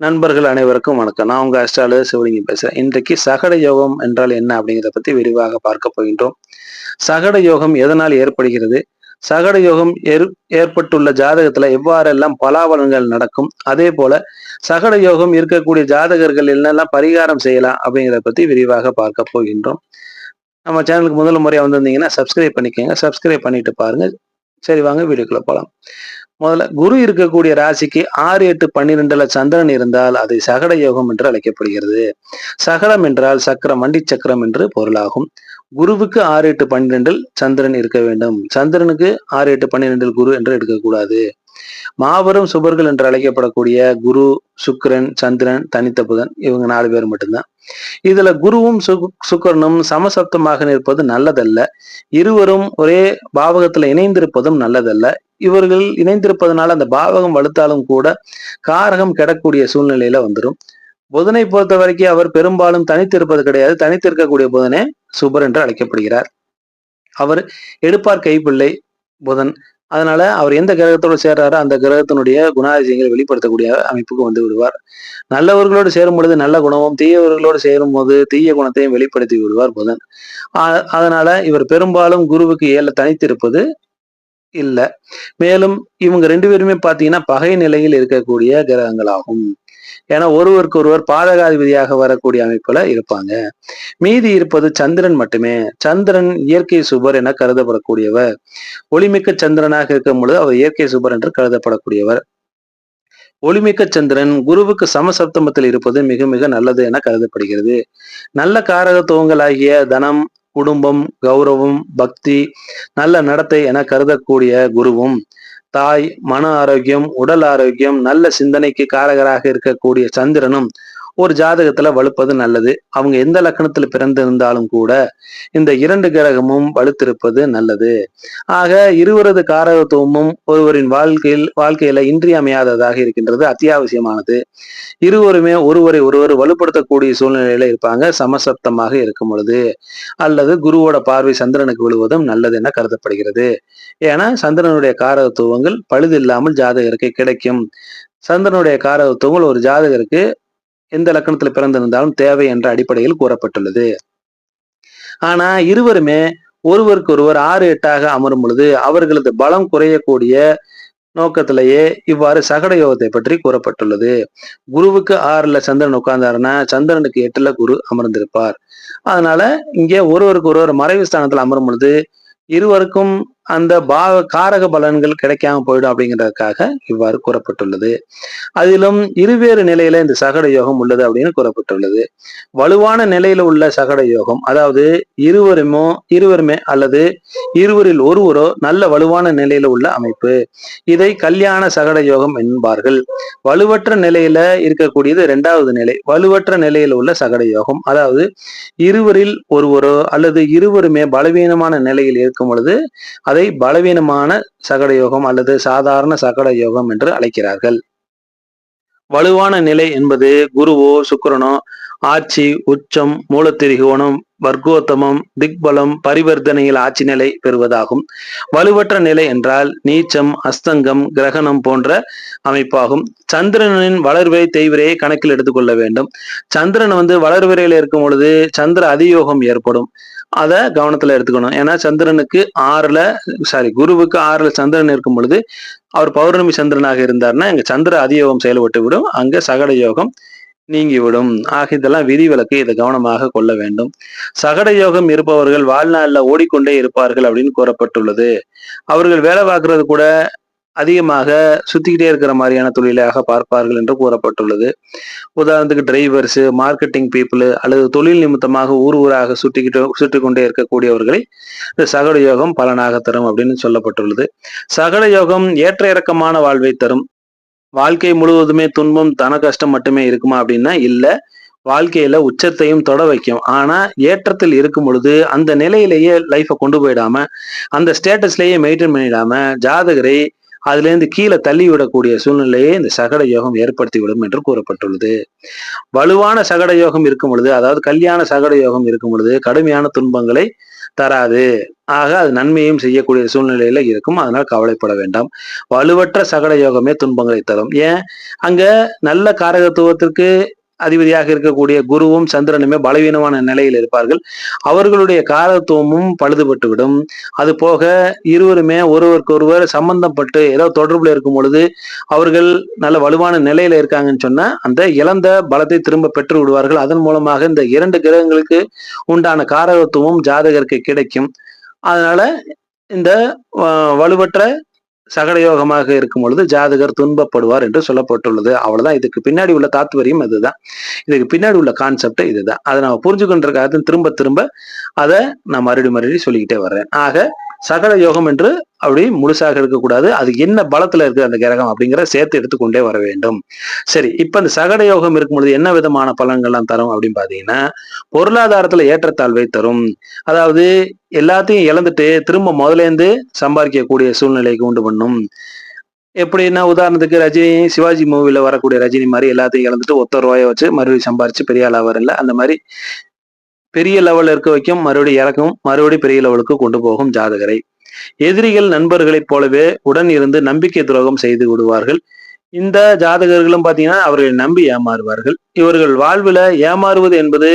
நண்பர்கள் அனைவருக்கும் வணக்கம். நான் உங்க அஸ்ட்ராலஜர் சிவலிங்கம் பேசுறேன். இன்றைக்கு சகட யோகம் என்றால் என்ன அப்படிங்கிறத பத்தி விரிவாக பார்க்க போகின்றோம். சகட யோகம் எதனால் ஏற்படுகிறது? சகட யோகம் ஏற் ஏற்பட்டுள்ள ஜாதகத்துல எவ்வாறெல்லாம் பலாபலன்கள் நடக்கும்? அதே போல சகட யோகம் இருக்கக்கூடிய ஜாதகர்கள் என்னெல்லாம் பரிகாரம் செய்யலாம் அப்படிங்கிறத பத்தி விரிவாக பார்க்க போகின்றோம். நம்ம சேனலுக்கு முதல் முறையாக வந்திருந்தீங்கன்னா சப்ஸ்கிரைப் பண்ணிக்கோங்க. சப்ஸ்கிரைப் பண்ணிட்டு பாருங்க. சரி வாங்க வீடியோக்குள்ளே போகலாம் முதல்ல குரு இருக்கக்கூடிய ராசிக்கு ஆறு எட்டு பன்னிரெண்டுல சந்திரன் இருந்தால் அது சகட யோகம் என்று அழைக்கப்படுகிறது. சகடம் என்றால் சக்கரம் வண்டி சக்கரம் என்று பொருளாகும். குருவுக்கு ஆறு எட்டு பன்னிரெண்டில் சந்திரன் இருக்க வேண்டும். சந்திரனுக்கு ஆறு எட்டு பன்னிரெண்டில் குரு என்று எடுக்கக்கூடாது. மாபெரும் சுபர்கள் என்று அழைக்கப்படக்கூடிய குரு சுக்கரன் சந்திரன் தனித்த புதன் இவங்க நாலு பேர் மட்டும்தான். இதுல குருவும் சுக்கரனும் சமசப்தமாக நிற்பது நல்லதல்ல. இருவரும் ஒரே பாவகத்துல இணைந்திருப்பதும் நல்லதல்ல. இவர்கள் இணைந்திருப்பதனால அந்த பாவகம் வலுத்தாலும் கூட காரகம் கெடக்கூடிய சூழ்நிலையில வந்துடும் புதனை பொறுத்த வரைக்கும் அவர் பெரும்பாலும் தனித்திருப்பது கிடையாது. தனித்திருக்கக்கூடிய புதனே சுபர் என்று அழைக்கப்படுகிறார். அவர் எடுப்பார் கைப்பிள்ளை புதன். அதனால அவர் எந்த கிரகத்தோடு சேர்றாரோ அந்த கிரகத்தினுடைய குணாதிசயங்களை வெளிப்படுத்தக்கூடிய அமைப்புக்கு வந்து விடுவார். நல்லவர்களோடு சேரும் பொழுது நல்ல குணமும் தீயவர்களோடு சேரும் போது தீய குணத்தையும் வெளிப்படுத்தி விடுவார் புதன். அதனால இவர் பெரும்பாலும் குருவுக்கு ஏழ தனித்திருப்பது இல்லை. மேலும் இவங்க ரெண்டு பேருமே பாத்தீங்கன்னா பகை நிலையில் இருக்கக்கூடிய கிரகங்களாகும். ஏன்னா ஒருவருக்கு ஒருவர் பாதகாதிபதியாக வரக்கூடிய அமைப்புல இருப்பாங்க. மீதி இருப்பது சந்திரன் மட்டுமே. சந்திரன் இயற்கை சுபர் என கருதப்படக்கூடியவர். ஒளிமிக்க சந்திரனாக இருக்கும் பொழுது அவர் இயற்கை சுபர் என்று கருதப்படக்கூடியவர். ஒளிமிக்க சந்திரன் குருவுக்கு சமசப்தமத்தில் இருப்பது மிக மிக நல்லது என கருதப்படுகிறது. நல்ல காரகத்துவங்களாகிய தனம் குடும்பம் கௌரவம் பக்தி நல்ல நடத்தை என கருதக்கூடிய குருவும் தாய் மன ஆரோக்கியம் உடல் ஆரோக்கியம் நல்ல சிந்தனைக்கு காரகராக இருக்கக்கூடிய சந்திரனும் ஒரு ஜாதகத்துல வலுப்பது நல்லது. அவங்க எந்த லக்கணத்துல பிறந்திருந்தாலும் கூட இந்த இரண்டு கிரகமும் வலுத்திருப்பது நல்லது. ஆக இருவரது காரகத்துவமும் ஒருவரின் வாழ்க்கையில் வாழ்க்கையில இன்றியமையாததாக இருக்கின்றது. அத்தியாவசியமானது. இருவருமே ஒருவரை ஒருவர் வலுப்படுத்தக்கூடிய சூழ்நிலையில இருப்பாங்க. சமசப்தமாக இருக்கும் பொழுது அல்லது குருவோட பார்வை சந்திரனுக்கு விழுவதும் நல்லது என கருதப்படுகிறது. ஏன்னா சந்திரனுடைய காரகத்துவங்கள் பழுதில்லாமல் ஜாதகருக்கு கிடைக்கும். சந்திரனுடைய காரகத்துவங்கள் ஒரு ஜாதகருக்கு எந்த லக்கணத்துல பிறந்திருந்தாலும் தேவை என்ற அடிப்படையில் கூறப்பட்டுள்ளது. ஆனா இருவருமே ஒருவருக்கு ஒருவர் ஆறு எட்டாக அமரும் பொழுது அவர்களது பலம் குறையக்கூடிய நோக்கத்திலேயே இவ்வாறு சகட யோகத்தை பற்றி கூறப்பட்டுள்ளது. குருவுக்கு ஆறுல சந்திரன் உட்கார்ந்தாருன்னா சந்திரனுக்கு எட்டுல குரு அமர்ந்திருப்பார். அதனால இங்கே ஒருவருக்கு ஒருவர் மறைவு ஸ்தானத்தில் அமரும் பொழுது இருவருக்கும் அந்த பாவ காரக பலன்கள் கிடைக்காம போயிடும் அப்படிங்கிறதுக்காக இவ்வாறு கூறப்பட்டுள்ளது. அதிலும் இருவேறு நிலையில இந்த சகட யோகம் உள்ளது அப்படின்னு கூறப்பட்டுள்ளது. வலுவான நிலையில உள்ள சகட யோகம் அதாவது இருவருமோ இருவருமே அல்லது இருவரில் ஒருவரோ நல்ல வலுவான நிலையில உள்ள அமைப்பு. இதை கல்யாண சகட யோகம் என்பார்கள். வலுவற்ற நிலையில இருக்கக்கூடியது இரண்டாவது நிலை வலுவற்ற நிலையில் உள்ள சகட யோகம் அதாவது இருவரில் ஒருவரோ அல்லது இருவருமே பலவீனமான நிலையில் இருக்கும் பொழுது அதை அதை பலவீனமான சகட யோகம் அல்லது சாதாரண சகட யோகம் என்று அழைக்கிறார்கள். வலுவான நிலை என்பது குருவோ சுக்கரனோ ஆட்சி உச்சம் மூலத்திரிகோணம் வர்க்கோத்தமம் திக்பலம் பரிவர்த்தனையில் ஆட்சி நிலை பெறுவதாகும். வலுவற்ற நிலை என்றால் நீச்சம் அஸ்தங்கம் கிரகணம் போன்ற அமைப்பாகும். சந்திரனின் வளர்வை தெய்வரையை கணக்கில் எடுத்துக்கொள்ள வேண்டும். சந்திரன் வந்து வளர்விரையில் இருக்கும் பொழுது சந்திர அதியோகம் ஏற்படும். அதை கவனத்துல எடுத்துக்கணும். ஏன்னா சந்திரனுக்கு ஆறுல சாரி குருவுக்கு ஆறுல சந்திரன் இருக்கும் பொழுது அவர் பௌர்ணமி சந்திரனாக இருந்தார்னா இங்க சந்திர அதியோகம் செயல்பட்டு விடும். அங்க சகட யோகம் நீங்கிவிடும் ஆக இதெல்லாம் விதிவிலக்கு. இதை கவனமாக கொள்ள வேண்டும். சகட யோகம் இருப்பவர்கள் வாழ்நாளில் ஓடிக்கொண்டே இருப்பார்கள் அப்படின்னு கூறப்பட்டுள்ளது. அவர்கள் வேலை பார்க்கறது கூட அதிகமாக சுத்திக்கிட்டே இருக்கிற மாதிரியான தொழிலாக பார்ப்பார்கள் என்று கூறப்பட்டுள்ளது. உதாரணத்துக்கு டிரைவர்ஸ் மார்க்கெட்டிங் பீப்புள் அல்லது தொழில் நிமித்தமாக ஊர் ஊராக சுற்றிக்கிட்டு சுற்றி கொண்டே இருக்கக்கூடியவர்களை இந்த சகட யோகம் பலனாக தரும் அப்படின்னு சொல்லப்பட்டுள்ளது. சகட யோகம் ஏற்ற இறக்கமான வாழ்வை தரும். வாழ்க்கை முழுவதுமே துன்பம் தன கஷ்டம் மட்டுமே இருக்குமா அப்படின்னா இல்ல. வாழ்க்கையில உச்சத்தையும் தொட வைக்கும். ஆனா ஏற்றத்தில் இருக்கும் பொழுது அந்த நிலையிலேயே லைஃபை கொண்டு போயிடாம அந்த ஸ்டேட்டஸ்லயே மெயின்டைன் பண்ணிடாம ஜாதகரை அதுலேருந்து கீழே தள்ளிவிடக்கூடிய சூழ்நிலையை இந்த சகட யோகம் ஏற்படுத்தி விடும் என்று கூறப்பட்டுள்ளது. வலுவான சகட யோகம் இருக்கும் பொழுது அதாவது கல்யாண சகட யோகம் இருக்கும் பொழுது கடுமையான துன்பங்களை தராது. ஆக அது நன்மையும் செய்யக்கூடிய சூழ்நிலையில இருக்கும். அதனால் கவலைப்பட வேண்டாம். வலுவற்ற சகட யோகமே துன்பங்களை தரும். ஏன்? அங்க நல்ல காரகத்துவத்திற்கு அதிபதியாக இருக்கக்கூடிய குருவும் சந்திரனுமே பலவீனமான நிலையில் இருப்பார்கள். அவர்களுடைய காரத்துவமும் பழுதுபட்டுவிடும். அது போக இருவருமே ஒருவருக்கொருவர் சம்பந்தப்பட்டு ஏதோ தொடர்புல இருக்கும் பொழுது அவர்கள் நல்ல வலுவான நிலையில இருக்காங்கன்னு சொன்னா அந்த இழந்த பலத்தை திரும்ப பெற்று விடுவார்கள். அதன் மூலமாக இந்த இரண்டு கிரகங்களுக்கு உண்டான காரகத்துவம் ஜாதகருக்கு கிடைக்கும். அதனால இந்த வலுவற்ற சகடயோகமாக இருக்கும் பொழுது ஜாதகர் துன்பப்படுவார் என்று சொல்லப்பட்டுள்ளது. அவ்வளவுதான். இதுக்கு பின்னாடி உள்ள தாத்வரியம் இதுதான். இதுக்கு பின்னாடி உள்ள கான்செப்ட் இதுதான். அதை நம்ம புரிஞ்சுக்கின்றதுக்காக திரும்ப திரும்ப அதை நான் மறுபடி மறுபடி சொல்லிக்கிட்டே வர்றேன். ஆக சகல யோகம் என்று அப்படி முழுசாக இருக்கக்கூடாது. அது என்ன பலத்துல இருக்கு அந்த கிரகம் அப்படிங்கிற சேர்த்து எடுத்துக்கொண்டே வர வேண்டும். சரி இப்ப இந்த சகட யோகம் இருக்கும் பொழுது என்ன விதமான பலன்கள்லாம் தரும் அப்படின்னு பாத்தீங்கன்னா பொருளாதாரத்துல ஏற்றத்தாழ்வை தரும். அதாவது எல்லாத்தையும் இழந்துட்டு திரும்ப முதலேருந்து சம்பாதிக்கக்கூடிய சூழ்நிலைக்கு உண்டு பண்ணும். எப்படின்னா உதாரணத்துக்கு ரஜினி சிவாஜி மூவில வரக்கூடிய ரஜினி மாதிரி எல்லாத்தையும் இழந்துட்டு ஒத்த ரூபாயை வச்சு மறுபடியும் சம்பாரிச்சு பெரிய ஆளா வரல அந்த மாதிரி பெரிய லெவலில் இருக்க வைக்கும் மறுபடியும் இறக்கும் மறுபடியும் பெரிய லெவலுக்கு கொண்டு போகும் ஜாதகரை. எதிரிகள் நண்பர்களைப் போலவே உடன் இருந்து நம்பிக்கை துரோகம் செய்து விடுவார்கள். இந்த ஜாதகர்களும் பாத்தீங்கன்னா அவர்களை நம்பி ஏமாறுவார்கள். இவர்கள் வாழ்வில் ஏமாறுவது என்பது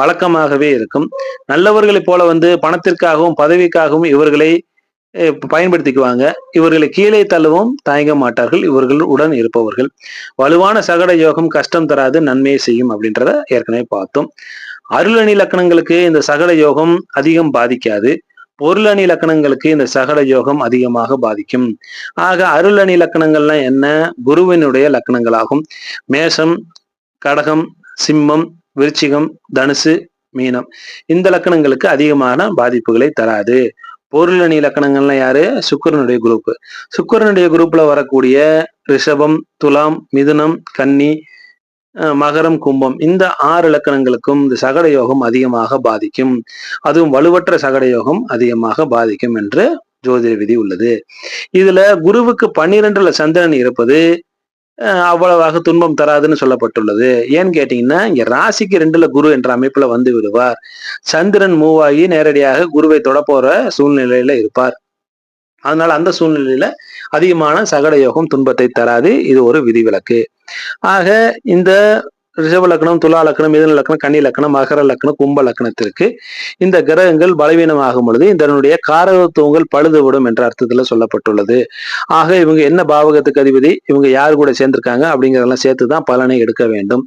வழக்கமாகவே இருக்கும். நல்லவர்களைப் போல வந்து பணத்திற்காகவும் பதவிக்காகவும் இவர்களை அஹ், பயன்படுத்திக்குவாங்க. இவர்களை கீழே தள்ளவும் தயங்க மாட்டார்கள். இவர்கள் உடன் இருப்பவர்கள். வலுவான சகட யோகம் கஷ்டம் தராது நன்மையை செய்யும் அப்படின்றத ஏற்கனவே பார்த்தோம். அருளணி லக்கணங்களுக்கு இந்த சகல யோகம் அதிகம் பாதிக்காது. பொருளணி லக்கணங்களுக்கு இந்த சகல யோகம் அதிகமாக பாதிக்கும். ஆக அருளணி லக்கணங்கள்லாம் என்ன? குருவினுடைய லக்கணங்களாகும். மேஷம் கடகம் சிம்மம் விருச்சிகம் தனுசு மீனம். இந்த லக்கணங்களுக்கு அதிகமான பாதிப்புகளை தராது. பொருளணி லக்கணங்கள்லாம் யாரு? சுக்கரனுடைய குரூப் சுக்கரனுடைய குரூப்ல வரக்கூடிய ரிஷபம் துலாம் மிதுனம் கன்னி மகரம் கும்பம் இந்த ஆறு இலக்கணங்களுக்கும் இந்த சகட யோகம் அதிகமாக பாதிக்கும். அதுவும் வலுவற்ற சகட யோகம் அதிகமாக பாதிக்கும் என்று ஜோதிட விதி உள்ளது. இதுல குருவுக்கு பன்னிரெண்டுல சந்திரன் இருப்பது அவ்வளவாக துன்பம் தராதுன்னு சொல்லப்பட்டுள்ளது. ஏன்னு கேட்டீங்கன்னா இங்க ராசிக்கு ரெண்டுல குரு என்ற அமைப்புல வந்து விடுவார். சந்திரன் மூவாகி நேரடியாக குருவை தொடப்போற சூழ்நிலையில இருப்பார். அதனால அந்த சூழ்நிலையில அதிகமான சகட யோகம் துன்பத்தை தராது. இது ஒரு விதிவிலக்கு. ஆக இந்த ரிஷப லக்னம் துலா லக்னம் மிதன லக்னம் கன்னி லக்னம் மகர லக்னம் கும்ப லக்னத்திற்கு இந்த கிரகங்கள் பலவீனமாகும் பொழுது இதனுடைய காரகத்துவங்கள் பழுதுவிடும் என்ற அர்த்தத்துல சொல்லப்பட்டுள்ளது. ஆக இவங்க என்ன பாவகத்துக்கு அதிபதி? இவங்க யார் கூட சேர்ந்திருக்காங்க? அப்படிங்கிறதெல்லாம் சேர்த்து தான் பலனை எடுக்க வேண்டும்.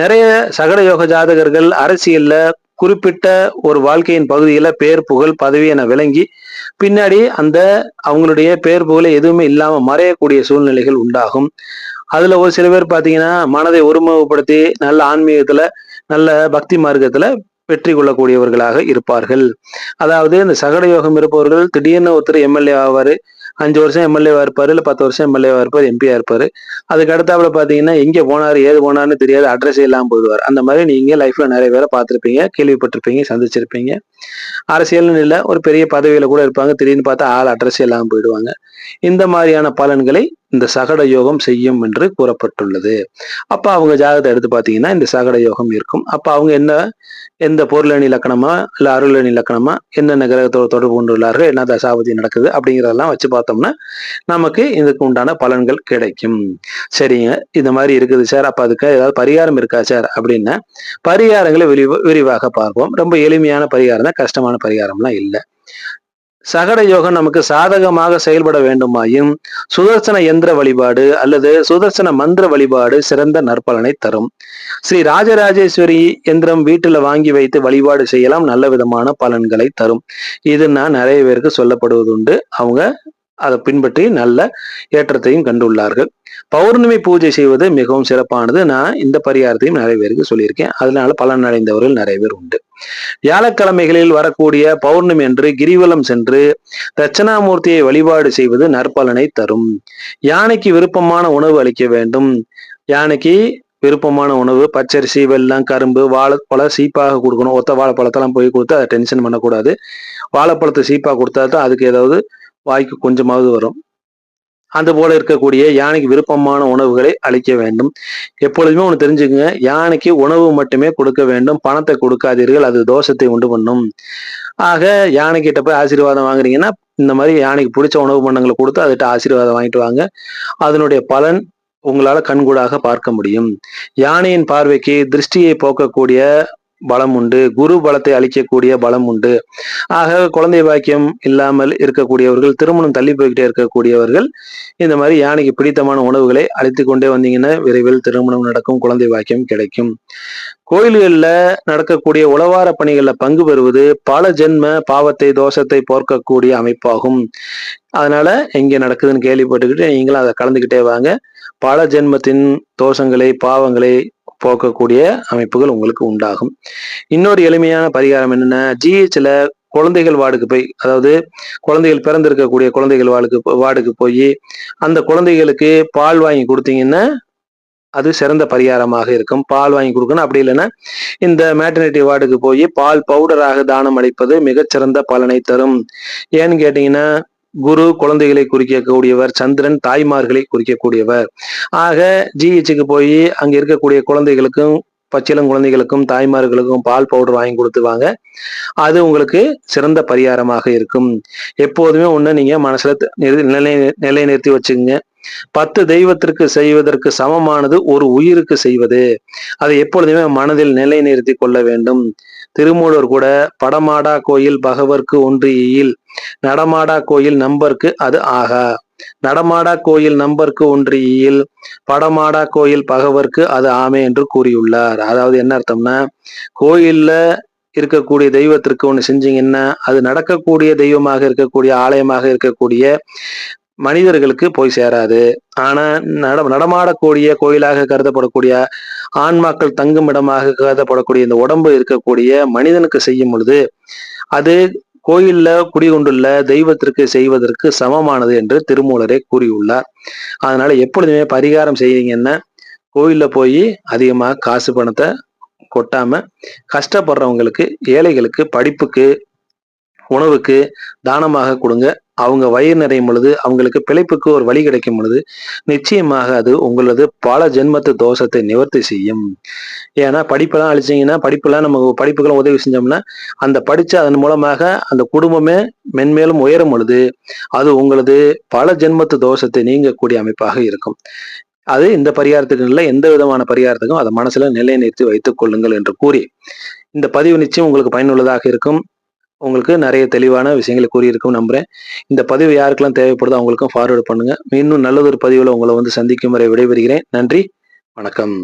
நிறைய சகட யோக ஜாதகர்கள் அரசியல்ல குறிப்பிட்ட ஒரு வாழ்க்கையின் பகுதியில பேர் புகழ் பதவி என விளங்கி பின்னாடி அந்த அவங்களுடைய பேர் புகழை எதுவுமே இல்லாம மறையக்கூடிய சூழ்நிலைகள் உண்டாகும். அதுல ஒரு சில பேர் பாத்தீங்கன்னா மனதை ஒருமுகப்படுத்தி நல்ல ஆன்மீகத்துல நல்ல பக்தி மார்க்கத்துல வெற்றி கொள்ளக்கூடியவர்களாக இருப்பார்கள். அதாவது இந்த சகட யோகம் இருப்பவர்கள் திடீர்னு ஒருத்தர் எம்எல்ஏ ஆவாரு அஞ்சு வருஷம் எம்எல்ஏவா இருப்பாரு இல்ல பத்து வருஷம் எம்எல்ஏவா இருப்பாரு எம்பியா இருப்பாரு. அதுக்கு அடுத்தாப்புல பாத்தீங்கன்னா எங்க போனாரு ஏது போனாருன்னு தெரியாது அட்ரஸ் இல்லாம போயிடுவார். அந்த மாதிரி நீங்க லைஃப்ல நிறைய பேரை பார்த்துருப்பீங்க கேள்விப்பட்டிருப்பீங்க சந்திச்சிருப்பீங்க. அரசியல்னு இல்லை ஒரு பெரிய பதவியில கூட இருப்பாங்க திடீர்னு பார்த்தா ஆள் அட்ரஸ் இல்லாம போயிடுவாங்க. இந்த மாதிரியான பலன்களை இந்த சகட யோகம் செய்யும் என்று கூறப்பட்டுள்ளது. அப்ப அவங்க ஜாதகத்தை எடுத்து பார்த்தீங்கன்னா இந்த சகட யோகம் இருக்கும். அப்ப அவங்க என்ன எந்த பொருளணி இலக்கணமா இல்ல அருளணி இலக்கணமா என்னென்ன கிரகத்தோட தொடர்பு கொண்டுள்ளார்கள் என்ன தசாபதி நடக்குது அப்படிங்கிறதெல்லாம் வச்சு பார்த்தோம்னா நமக்கு இதுக்கு உண்டான பலன்கள் கிடைக்கும். சரிங்க. இந்த மாதிரி இருக்குது சார். அப்ப அதுக்கு ஏதாவது பரிகாரம் இருக்கா சார்? அப்படின்னா பரிகாரங்களை விரிவா விரிவாக பார்ப்போம். ரொம்ப எளிமையான பரிகாரம் தான் கஷ்டமான பரிகாரம்லாம் இல்லை. சகட யோகம் நமக்கு சாதகமாக செயல்பட வேண்டுமாயும் சுதர்சன எந்திர வழிபாடு அல்லது சுதர்சன மந்திர வழிபாடு சிறந்த நற்பலனை தரும். ஸ்ரீ ராஜராஜேஸ்வரி எந்திரம் வீட்டுல வாங்கி வைத்து வழிபாடு செய்யலாம். நல்ல விதமான பலன்களை தரும். இது நான் நிறைய பேருக்கு சொல்லப்படுவது உண்டு அவங்க அதை பின்பற்றி நல்ல ஏற்றத்தையும் கண்டுள்ளார்கள். பௌர்ணமி பூஜை செய்வது மிகவும் சிறப்பானது. நான் இந்த பரிகாரத்தையும் நிறைய பேருக்கு சொல்லியிருக்கேன். அதனால பலன் அடைந்தவர்கள் நிறைய பேர் உண்டு. வியாழக்கிழமைகளில் வரக்கூடிய பௌர்ணமி என்று கிரிவலம் சென்று தட்சணாமூர்த்தியை வழிபாடு செய்வது நற்பலனை தரும். யானைக்கு விருப்பமான உணவு அளிக்க வேண்டும். யானைக்கு விருப்பமான உணவு பச்சரிசி வெல்லம் கரும்பு வாழைப்பழம் சீப்பாக கொடுக்கணும். ஒத்த வாழைப்பழத்தெல்லாம் போய் கொடுத்து அதை டென்ஷன் பண்ணக்கூடாது. வாழைப்பழத்தை சீப்பாக கொடுத்தா தான் அதுக்கு ஏதாவது வாய்க்கு கொஞ்சமாவது வரும். அந்த போல இருக்கக்கூடிய யானைக்கு விருப்பமான உணவுகளை அளிக்க வேண்டும். எப்பொழுதுமே ஒன்று தெரிஞ்சுக்கங்க. யானைக்கு உணவு மட்டுமே கொடுக்க வேண்டும். பணத்தை கொடுக்காதீர்கள். அது தோஷத்தை உண்டு பண்ணும். ஆக யானைக்கிட்ட போய் ஆசீர்வாதம் வாங்குறீங்கன்னா இந்த மாதிரி யானைக்கு பிடிச்ச உணவு பண்ணங்களை கொடுத்து அதுகிட்ட ஆசீர்வாதம் வாங்கிட்டு வாங்க. அதனுடைய பலன் உங்களால் கண்கூடாக பார்க்க முடியும். யானையின் பார்வைக்கு திருஷ்டியை போக்கக்கூடிய பலம் உண்டு. குரு பலத்தை அளிக்கக்கூடிய பலம் உண்டு. ஆக குழந்தை பாக்கியம் இல்லாமல் இருக்கக்கூடியவர்கள் திருமணம் தள்ளி போய்கிட்டே இருக்கக்கூடியவர்கள் இந்த மாதிரி யானைக்கு பிடித்தமான உணவுகளை அழித்து கொண்டே வந்தீங்கன்னா விரைவில் திருமணம் நடக்கும் குழந்தை பாக்கியம் கிடைக்கும். கோயில்களில் நடக்கக்கூடிய உளவார பணிகளில் பங்கு பெறுவது பல ஜென்ம பாவத்தை தோஷத்தை போர்க்கக்கூடிய அமைப்பாகும். அதனால எங்கே நடக்குதுன்னு கேள்விப்பட்டுக்கிட்டு நீங்களும் அதை கலந்துக்கிட்டே வாங்க. பல ஜென்மத்தின் தோஷங்களை பாவங்களை போக்கக்கூடிய அமைப்புகள் உங்களுக்கு உண்டாகும். இன்னொரு எளிமையான பரிகாரம் என்னென்னா ஜிஹெச்ல குழந்தைகள் வார்டுக்கு போய் அதாவது குழந்தைகள் பிறந்திருக்கக்கூடிய குழந்தைகள் வார்டுக்கு வார்டுக்கு போய் அந்த குழந்தைகளுக்கு பால் வாங்கி கொடுத்தீங்கன்னா அது சிறந்த பரிகாரமாக இருக்கும். பால் வாங்கி கொடுக்கணும். அப்படி இல்லைன்னா இந்த மேட்டர்னிட்டி வார்டுக்கு போய் பால் பவுடராக தானம் அளிப்பது மிகச்சிறந்த பலனை தரும். ஏன்னு கேட்டீங்கன்னா குரு குழந்தைகளை குறிக்கக்கூடியவர் சந்திரன் தாய்மார்களை குறிக்கக்கூடியவர். ஆக ஜிஹெச்சுக்கு போய் அங்க இருக்கக்கூடிய குழந்தைகளுக்கும் பச்சிலம் குழந்தைகளுக்கும் தாய்மார்களுக்கும் பால் பவுடர் வாங்கி கொடுத்துவாங்க அது உங்களுக்கு சிறந்த பரிகாரமாக இருக்கும். எப்போதுமே ஒன்று நீங்க மனசுல நிலை நிலை நிறுத்தி வச்சுக்கோங்க. பத்து தெய்வத்திற்கு செய்வதற்கு சமமானது ஒரு உயிருக்கு செய்வது. அதை எப்பொழுதுமே மனதில் நிலை நிறுத்தி கொள்ள வேண்டும். திருமூலர் கூட படமாடா கோயில் பகவர்க்கு ஒன்றியில் நடமாடா கோயில் நம்பர்க்கு அது ஆகா. நடமாடா கோயில் நம்பர்க்கு ஒன்றியில் படமாடா கோயில் பகவர்க்கு அது ஆமை என்று கூறியுள்ளார். அதாவது என்ன அர்த்தம்னா கோயில்ல இருக்கக்கூடிய தெய்வத்திற்கு ஒன்று செஞ்சீங்கன்னா அது நடக்கக்கூடிய தெய்வமாக இருக்கக்கூடிய ஆலயமாக இருக்கக்கூடிய மனிதர்களுக்கு போய் சேராது. ஆனால் நட நடமாடக்கூடிய கோயிலாக கருதப்படக்கூடிய ஆன்மாக்கள் தங்கும் இடமாக கருதப்படக்கூடிய இந்த உடம்பு இருக்கக்கூடிய மனிதனுக்கு செய்யும் பொழுது அது கோயில்ல குடிகொண்டுள்ள தெய்வத்திற்கு செய்வதற்கு சமமானது என்று திருமூலரே கூறியுள்ளார். அதனால எப்பொழுதுமே பரிகாரம் செய்வீங்கன்னா கோயில்ல போய் அதிகமாக காசு பணத்தை கொட்டாம கஷ்டப்படுறவங்களுக்கு ஏழைகளுக்கு படிப்புக்கு உணவுக்கு தானமாக கொடுங்க. அவங்க வயிறு நிறையும் பொழுது அவங்களுக்கு பிழைப்புக்கு ஒரு வழி கிடைக்கும் பொழுது நிச்சயமாக அது உங்களது பல ஜென்மத்து தோஷத்தை நிவர்த்தி செய்யும். ஏன்னா படிப்பெல்லாம் அழிச்சிங்கன்னா படிப்பெல்லாம் நம்ம படிப்புக்கெல்லாம் உதவி செஞ்சோம்னா அந்த படிச்ச அதன் மூலமாக அந்த குடும்பமே மென்மேலும் உயரும் பொழுது அது உங்களது பல ஜென்மத்து தோஷத்தை நீங்கக்கூடிய அமைப்பாக இருக்கும். அது இந்த பரிகாரத்துக்கு இல்லை எந்த விதமான பரிகாரத்துக்கும் அதை மனசுல நிலைநிறுத்தி வைத்துக் கொள்ளுங்கள் என்று கூறி இந்த பதிவு நிச்சயம் உங்களுக்கு பயனுள்ளதாக இருக்கும். உங்களுக்கு நிறைய தெளிவான விஷயங்களை கூறியிருக்கும் நம்புகிறேன் இந்த பதிவு யாருக்கெல்லாம் தேவைப்படுதோ அவங்களுக்கும் ஃபார்வேர்டு பண்ணுங்கள் இன்னும் நல்லதொரு பதிவில் உங்களை வந்து சந்திக்கும் வரை விடைபெறுகிறேன். நன்றி. வணக்கம்.